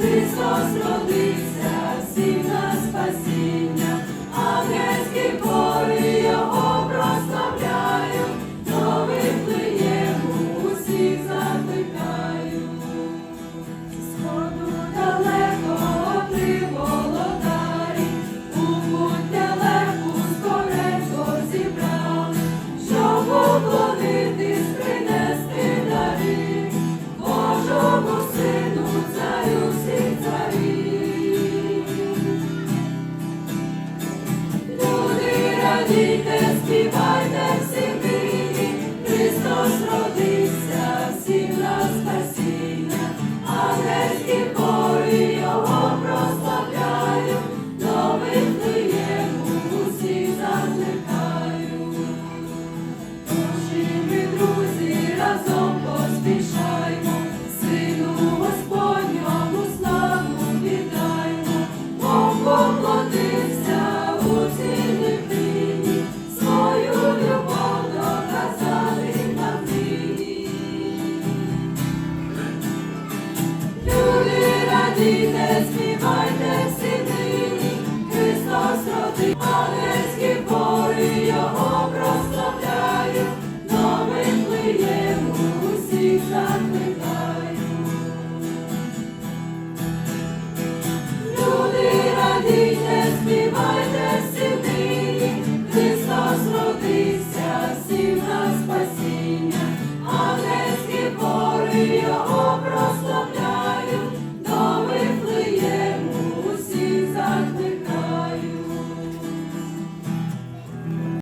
Христос родився, всім на спасіння, ангельський Радійте, співайте всі.